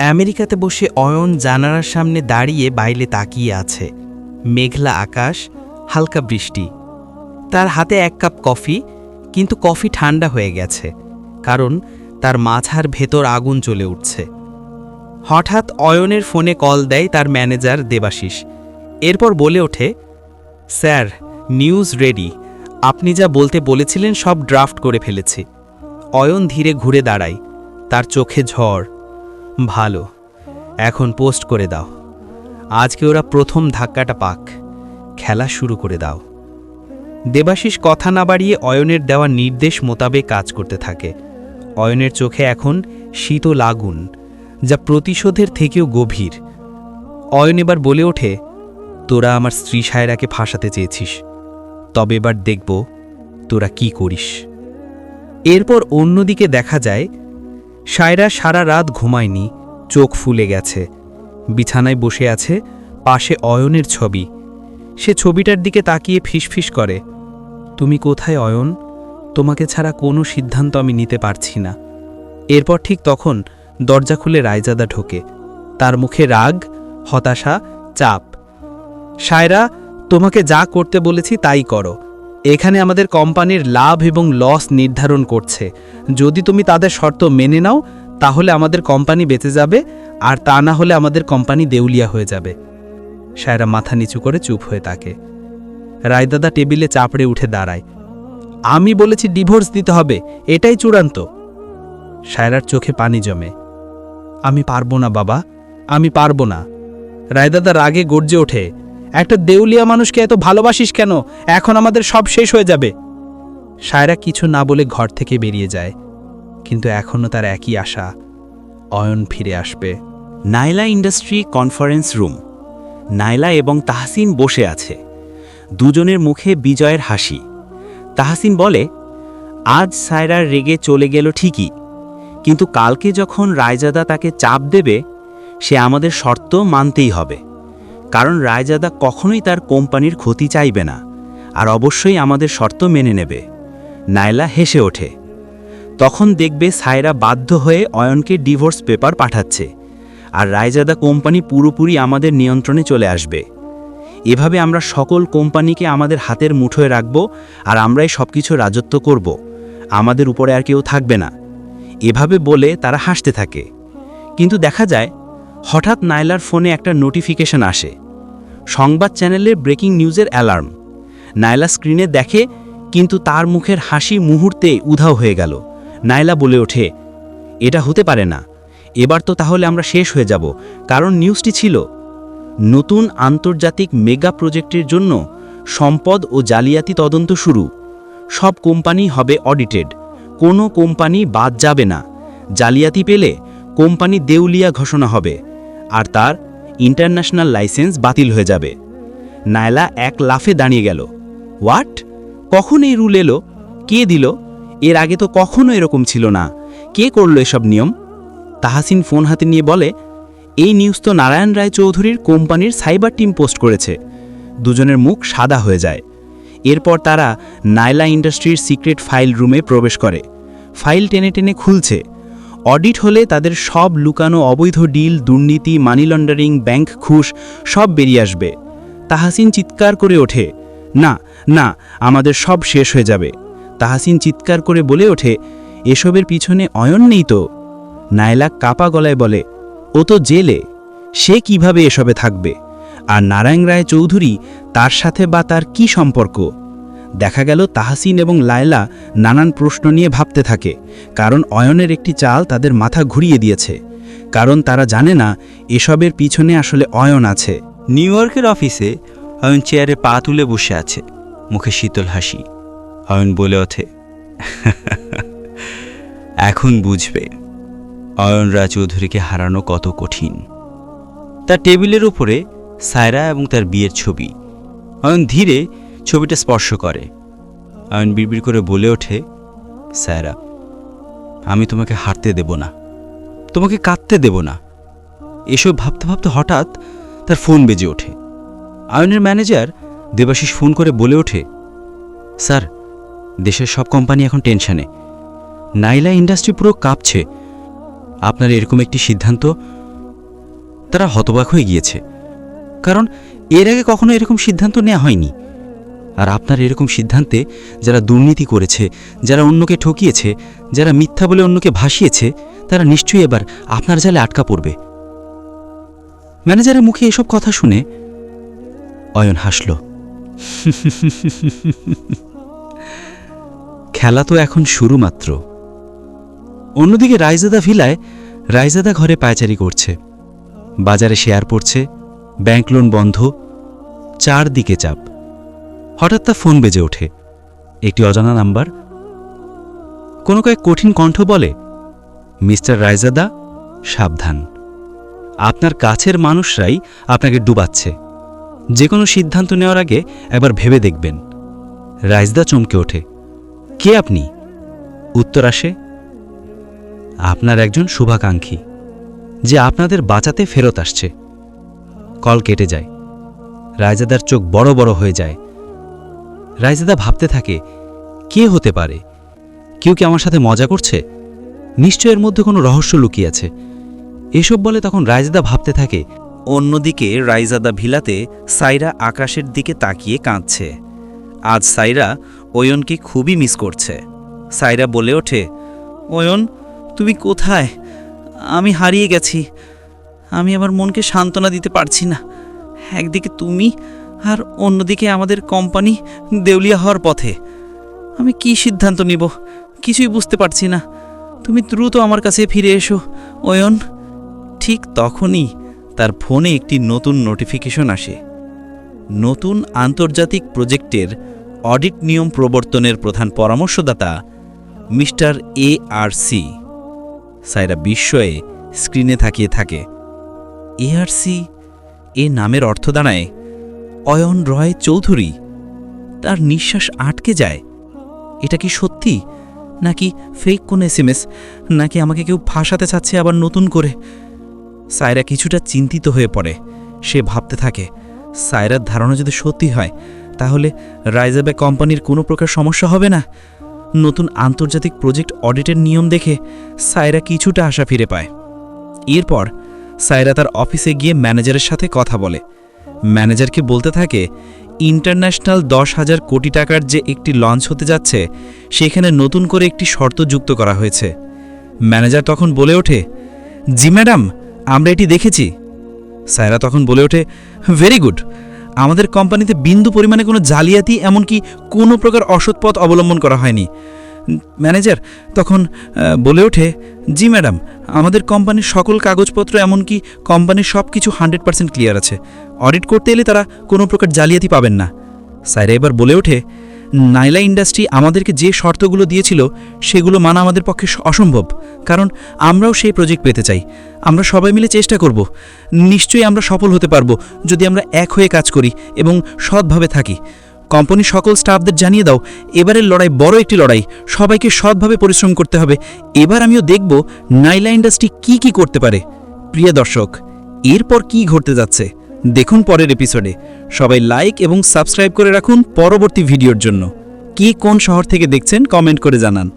আমেরিকাতে বসে অয়ন জানালার সামনে দাঁড়িয়ে বাইলে তাকিয়ে আছে। মেঘলা আকাশ, হালকা বৃষ্টি। তার হাতে এক কাপ কফি, কিন্তু কফি ঠান্ডা হয়ে গেছে, কারণ তার মাথার ভেতর আগুন জ্বলে উঠছে। হঠাৎ অয়নের ফোনে কল দেয় তার ম্যানেজার দেবাশিস। এরপর বলে ওঠে, স্যার, নিউজ রেডি। আপনি যা বলতে বলেছিলেন সব ড্রাফট করে ফেলেছি। অয়ন ধীরে ঘুরে দাঁড়ায়। তার চোখে ঝড়। ভালো। এখন পোস্ট করে দাও। আজকে ওরা প্রথম ধাক্কাটা পাক। খেলা শুরু করে দাও। দেবাশিস কথা না বাড়িয়ে অয়নের দেওয়া নির্দেশ মোতাবেক কাজ করতে থাকে। অয়নের চোখে এখন শীতল লাগুন যা প্রতিশোধের থেকেও গভীর। অয়ন এবার বলে ওঠে, তোরা আমার স্ত্রী সায়রাকে ফাঁসাতে চেয়েছিস। তবে এবার দেখব তোরা কি করিস। এরপর অন্যদিকে দেখা যায় সায়রা সারা রাত ঘুমায়নি, চোখ ফুলে গেছে। বিছানায় বসে আছে পাশে অয়নের ছবি। সে ছবিটার দিকে তাকিয়ে ফিসফিস করে। তুমি কোথায় অয়ন? তোমাকে ছাড়া কোনো সিদ্ধান্ত আমি নিতে পারছি না। এরপর ঠিক তখন দরজা খুলে রায়জাদা ঢোকে। তার মুখে রাগ, হতাশা, চাপ। সায়রা, তোমাকে যা করতে বলেছি তাই করো। এখানে আমাদের কোম্পানির লাভ এবং লস নির্ধারণ করছে। যদি তুমি তাদের শর্ত মেনে নাও, তাহলে আমাদের কোম্পানি বেঁচে যাবে, আর তা না হলে আমাদের কোম্পানি দেউলিয়া হয়ে যাবে। সায়রা মাথা নিচু করে চুপ হয়ে থাকে। রায়দাদা টেবিলে চাপড়ে উঠে দাঁড়ায়। আমি বলেছি ডিভোর্স দিতে হবে, এটাই চূড়ান্ত। সায়রার চোখে পানি জমে। আমি পারব না বাবা, আমি পারব না। রায়দাদা রাগে গর্জে ওঠে। একটা দেউলিয়া মানুষকে এত ভালোবাসিস কেন? এখন আমাদের সব শেষ হয়ে যাবে। সায়রা কিছু না বলে ঘর থেকে বেরিয়ে যায়, কিন্তু এখনও তার একই আশা, অয়ন ফিরে আসবে। Naila industry conference room. Naila এবং তাহসিন বসে আছে। দুজনের মুখে বিজয়ের হাসি। তাহসিন বলে, আজ সায়রার রেগে চলে গেল ঠিকই, কিন্তু কালকে যখন রায়জাদা তাকে চাপ দেবে, সে আমাদের শর্ত মানতেই হবে। কারণ রায়জাদা কখনোই তার কোম্পানির ক্ষতি চাইবে না, আর অবশ্যই আমাদের শর্ত মেনে নেবে। নাইলা হেসে ওঠে। তখন দেখবে সায়রা বাধ্য হয়ে অয়নকে ডিভোর্স পেপার পাঠাচ্ছে, আর রায়জাদা কোম্পানি পুরোপুরি আমাদের নিয়ন্ত্রণে চলে আসবে। এভাবে আমরা সকল কোম্পানিকে আমাদের হাতের মুঠোয় রাখব, আর আমরাই সব কিছু রাজত্ব করব। আমাদের উপরে আর কেউ থাকবে না। এভাবে বলে তারা হাসতে থাকে। কিন্তু দেখা যায় হঠাৎ নাইলার ফোনে একটা নোটিফিকেশন আসে। সংবাদ চ্যানেলের ব্রেকিং নিউজের অ্যালার্ম। নাইলা স্ক্রিনে দেখে, কিন্তু তার মুখের হাসি মুহূর্তে উধাও হয়ে গেল। নাইলা বলে ওঠে, এটা হতে পারে না। এবার তো তাহলে আমরা শেষ হয়ে যাব, কারণ নিউজটি ছিল। নতুন আন্তর্জাতিক মেগা প্রজেক্টের জন্য সম্পদ ও জালিয়াতি তদন্ত শুরু। সব কোম্পানি হবে অডিটেড। কোনো কোম্পানি বাদ যাবে না। জালিয়াতি পেলে কোম্পানি দেউলিয়া ঘোষণা হবে। আর তার ইন্টারন্যাশনাল লাইসেন্স বাতিল হয়ে যাবে। নায়লা এক লাফে দাঁড়িয়ে গেল। হোয়াট? কখন এই রুল এলো? কে দিল? এর আগে তো কখনো এরকম ছিল না। কে করল এসব নিয়ম? তাহাসিন ফোন হাতে নিয়ে বলে, এই নিউজ তো নারায়ণ রায় চৌধুরীর কোম্পানির সাইবার টিম পোস্ট করেছে। দুজনের মুখ সাদা হয়ে যায়। এরপর তারা নাইলা ইন্ডাস্ট্রির সিক্রেট ফাইল রুমে প্রবেশ করে। ফাইল টেনে টেনে খুলছে। অডিট হলে তাদের সব লুকানো অবৈধ ডিল, দুর্নীতি মানি লন্ডারিং ব্যাংক ঘুষ সব বেরিয়ে আসবে। তাহাসিন চিৎকার করে ওঠে, না না, আমাদের সব শেষ হয়ে যাবে। তাহাসিন চিৎকার করে বলে ওঠে, এসবের পিছনে অয়ন নেই তো? নায়লা কাপা গলায় বলে, ও তো জেলে, সে কীভাবে এসবে থাকবে? আর নারায়ণ রায় চৌধুরী তার সাথে বা তার কি সম্পর্ক? দেখা গেল তাহাসিন এবং লায়লা নানান প্রশ্ন নিয়ে ভাবতে থাকে, কারণ অয়নের একটি চাল তাদের মাথা ঘুরিয়ে দিয়েছে। কারণ তারা জানে না, এসবের পিছনে আসলে অয়ন আছে। নিউ ইয়র্কের অফিসে অয়ন চেয়ারে পা তুলে বসে আছে, মুখে শীতল হাসি। অয়ন বলে ওঠে এখন বুঝবে, অয়ন রায় চৌধুরীকে হারানো কত কঠিন। তার টেবিলের উপরে সায়রা এবং তার বিয়ের ছবি। অয়ন ধীরে ছবিটা স্পর্শ করে। অয়ন বিড়বিড় করে বলে ওঠে, সায়রা, আমি তোমাকে হারতে দেব না। তোমাকে কাঁদতে দেব না। এসব ভাবতে ভাবতে হঠাৎ তার ফোন বেজে ওঠে। আয়নের ম্যানেজার দেবাশিস ফোন করে বলে ওঠে, স্যার, দেশের সব কোম্পানি এখন টেনশানে। নাইলা ইন্ডাস্ট্রি পুরো কাঁপছে। আপনার এরকম একটি সিদ্ধান্ত তারা হতবাক হয়ে গিয়েছে। কারণ এর আগে কখনো এরকম সিদ্ধান্ত নেওয়া হয়নি। আর আপনার এরকম সিদ্ধান্তে যারা দুর্নীতি করেছে, যারা অন্যকে ঠকিয়েছে, যারা মিথ্যা বলে অন্যকে ভাসিয়েছে, তারা নিশ্চয়ই এবার আপনার জালে আটকা পড়বে। ম্যানেজারের মুখে এসব কথা শুনে অয়ন হাসল। খেলা তো এখন শুরু মাত্র অন্যদিকে রায়জাদা ভিলায় রায়জাদা ঘরে পায়চারি করছে। বাজারে শেয়ার পড়ছে, ব্যাংক লোন বন্ধ, চারদিকে চাপ। হঠাৎ তা ফোন বেজে ওঠে। একটি অজানা নাম্বার। কোনো কয়েক কঠিন কণ্ঠ বলে, মিস্টার রায়জাদা, সাবধান। আপনার কাছের মানুষরাই আপনাকে ডুবাচ্ছে। যে কোনো সিদ্ধান্ত নেওয়ার আগে একবার ভেবে দেখবেন। রাইজদা চমকে ওঠে, কে আপনি? উত্তর আসে, আপনার একজন শুভাকাঙ্ক্ষী, যে আপনাদের বাঁচাতে ফেরত আসছে। কল কেটে যায়। রায়জাদার চোখ বড় বড় হয়ে যায়। রায়জাদা ভাবতে থাকে, কে হতে পারে? কেউ কি আমার সাথে মজা করছে? নিশ্চয় এর মধ্যে কোনো রহস্য লুকিয়ে আছে। এসব বলে তখন রায়জাদা ভাবতে থাকে, অন্যদিকে রাইজাদা ভিলাতে সাইরা আকাশের দিকে তাকিয়ে কাঁদছে। আজ সাইরা ওয়নকে খুবই মিস করছে। সাইরা বলে ওঠে, ওয়ন, তুমি কোথায়? আমি হারিয়ে গেছি। আমি আমার মনকে সান্ত্বনা দিতে পারছি না। একদিকে তুমি আর অন্যদিকে আমাদের কোম্পানি দেউলিয়া হওয়ার পথে। আমি কি সিদ্ধান্ত নিব? কিছুই বুঝতে পারছি না। তুমি দ্রুত আমার কাছে ফিরে এসো ওয়ন ঠিক তখনই তার ফোনে একটি নতুন নোটিফিকেশন আসে। নতুন আন্তর্জাতিক প্রজেক্টের অডিট নিয়ম প্রবর্তনের প্রধান পরামর্শদাতা মিস্টার এ আর সি। সাইরা বিস্ময়ে স্ক্রিনে থাকিয়ে থাকে। এআরসি এ নামের অর্থ দাঁড়ায় অয়ন রয় চৌধুরী। তার নিঃশ্বাস আটকে যায়। এটা কি সত্যি? নাকি ফেক কোন এসএমএস নাকি আমাকে কেউ ফাঁসাতে চাচ্ছে আবার নতুন করে? সায়রা কিছুটা চিন্তিত হয়ে পড়ে। সে ভাবতে থাকে, সায়রার ধারণা যদি সত্যি হয়, তাহলে রাইজাবে কোম্পানির কোনো প্রকার সমস্যা হবে না? নতুন আন্তর্জাতিক প্রজেক্ট অডিটের নিয়ম দেখে সায়রা কিছুটা আশা ফিরে পায়। এরপর সায়রা তার অফিসে গিয়ে ম্যানেজারের সাথে কথা বলে। ম্যানেজারকে বলতে থাকে, ইন্টারন্যাশনাল দশ হাজার কোটি টাকার যে একটি লঞ্চ হতে যাচ্ছে, সেখানে নতুন করে একটি শর্ত যুক্ত করা হয়েছে। ম্যানেজার তখন বলে ওঠে, জি ম্যাডাম, আমরা এটি দেখেছি। সায়রা তখন বলে ওঠে, ভেরি গুড, আমাদের কোম্পানিতে বিন্দু পরিমাণে কোনো জালিয়াতি এমনকি কোনো প্রকার অসৎ পথ অবলম্বন করা হয়নি। ম্যানেজার তখন বলে ওঠে, জি ম্যাডাম, আমাদের কোম্পানির সকল কাগজপত্র এমনকি কোম্পানির সব কিছু হান্ড্রেড পার্সেন্ট ক্লিয়ার আছে। অডিট করতে এলে তারা কোনো প্রকার জালিয়াতি পাবেন না। সাইরা এবার বলে ওঠে, নাইলা ইন্ডাস্ট্রি আমাদেরকে যে শর্তগুলো দিয়েছিল, সেগুলো মানা আমাদের পক্ষে অসম্ভব। কারণ আমরাও সেই প্রজেক্ট পেতে চাই। আমরা সবাই মিলে চেষ্টা করব। নিশ্চয়ই আমরা সফল হতে পারব যদি আমরা এক হয়ে কাজ করি এবং সৎভাবে থাকি। কোম্পানির সকল স্টাফদের জানিয়ে দাও, এবারের লড়াই বড় একটি লড়াই। সবাইকে সৎভাবে পরিশ্রম করতে হবে। এবার আমিও দেখব নাইলা ইন্ডাস্ট্রি কি কি করতে পারে। প্রিয় দর্শক, এরপর কি ঘটতে যাচ্ছে? দেখুন পরের এপিসোডে সবাই লাইক এবং সাবস্ক্রাইব করে রাখুন পরবর্তী ভিডিওর জন্য। কে কোন শহর থেকে দেখছেন কমেন্ট করে জানান।